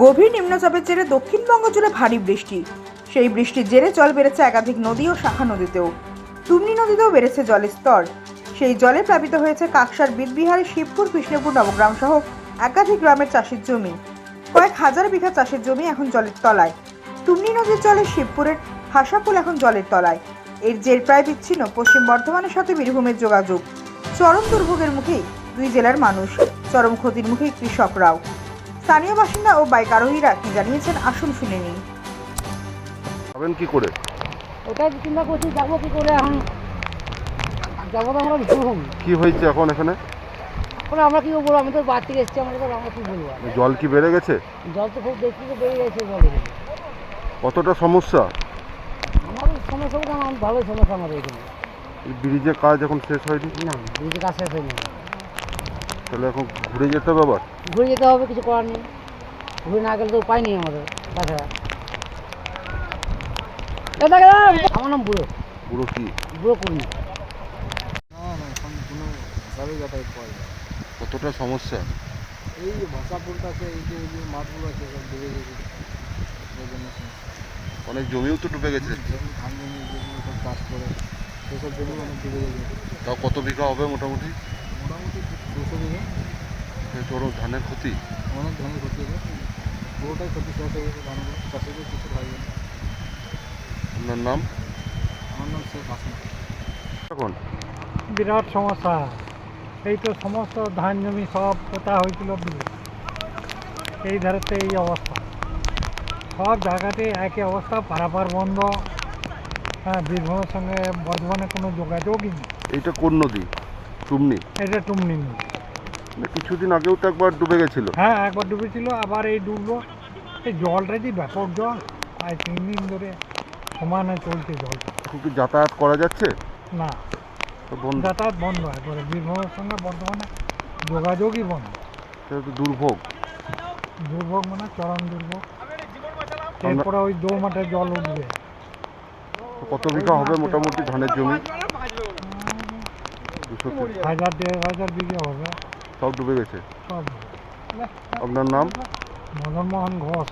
গভীর নিম্নচাপের জেরে দক্ষিণবঙ্গ জুড়ে ভারী বৃষ্টি। সেই বৃষ্টির জেরে জল বেড়েছে একাধিক নদী ও শাখা নদীতেও। তুমনি নদীতেও বেড়েছে জলের স্তর। সেই জলে প্লাবিত হয়েছে কাকসার বিদবিহারের শিবপুর, কৃষ্ণপুর, নবগ্রাম সহ একাধিক গ্রামের চাষের জমি। কয়েক হাজার বিঘা চাষের জমি এখন জলের তলায়। তুমনি নদীর জলে শিবপুরের হাসাপুল এখন জলের তলায়। এর জের প্রায় বিচ্ছিন্ন, পশ্চিম বর্ধমানের সাথে বীরভূমের যোগাযোগ। চরম দুর্ভোগের মুখেই দুই জেলার মানুষ, চরম ক্ষতির মুখে কৃষকরাও। স্থানীয় বাসিন্দা ও বাইক আরোহীরা কি জানিয়েছেন আসুন শুনে নিন হবেন কি করে? ওটাই চিন্তা করছি যাব কি করে এখন? যাব তো আমরা ঘুম কি হয়েছে এখন এখানে? এখন আমরা কি বলব? আমি তো বাড়ি থেকে এসেছি আমাদের আমরা কি বলব? জল কি বেড়ে গেছে? জল তো খুব দেখছি তো বেড়ে গেছে জলের কতটা সমস্যা? আমাদের সমস্যা বলতে আমার ভালোই সমস্যা আমাদের এখানে। এই ব্রিজের কাজ এখন শেষ হয়নি? না ব্রিজের কাজ শেষ হয়নি। তাহলে এখন ঘুরে যেতে হবে আবার? ঘুরে যেতে হবে কিছু করার নেই। ঘুরে না গেলে তো উপায় নেই আমাদের তাছাড়া। আমার নাম বুড়ো। পুরো কি? বুড়ো কর্মী না না এখন কোনো যাতায়াত করা কতটা সমস্যা? এই যে ভাষা পুলটাছে এই যে এই যে মাঠগুলো আছে সব ডুবে গেছে। অনেক জমিও তো ডুবে গেছে। জমি ধান জমি যেগুলো সব চাষ করে সেসব জমি অনেক ডুবে গেছে। তাও কত বিঘা হবে মোটামুটি? মোটামুটি দুশো বিঘা। চরম ধানের ক্ষতি? অনেক ধানের ক্ষতি হয়েছে পুরোটাই ক্ষতি শেষ হয়ে গেছে ধানগুলো চাষিদের কিছু আপনার নাম? আমার নাম শেখ হাসান। এখন বিরাট সমস্যা। এই তো সমস্ত ধান জমি সব পোতা হয়েছিল। এই ধারেতে এই অবস্থা। সব জায়গাতে একই অবস্থা পারাপার বন্ধ। হ্যাঁ বীরভূমের সঙ্গে বর্ধমানে কোনো যোগাযোগই নেই। এইটা কোন নদী? টুমনি? এটা টুমনি নদী। কিছুদিন আগেও তো একবার ডুবে গেছিল। হ্যাঁ একবার ডুবেছিল আবার এই ডুবলো। এই জলটা যে ব্যাপক জল প্রায় তিন দিন ধরে সমানে চলছে জলটা এখন কি যাতায়াত করা যাচ্ছে? না তো বন্ধ। যাতায়াত বন্ধ একবারে বীরভূমের সঙ্গে বর্ধমানে যোগাযোগই বন্ধ। সেটা তো দুর্ভোগ। দুর্ভোগ মানে চরম দুর্ভোগ। এরপরে ওই দৌমাঠে জল উঠবে। তো কত বিঘা হবে মোটামুটি ধানের জমি? দুশো হাজার দেড় হাজার বিঘে হবে। সব ডুবে গেছে। আপনার নাম? মদন মোহন ঘোষ।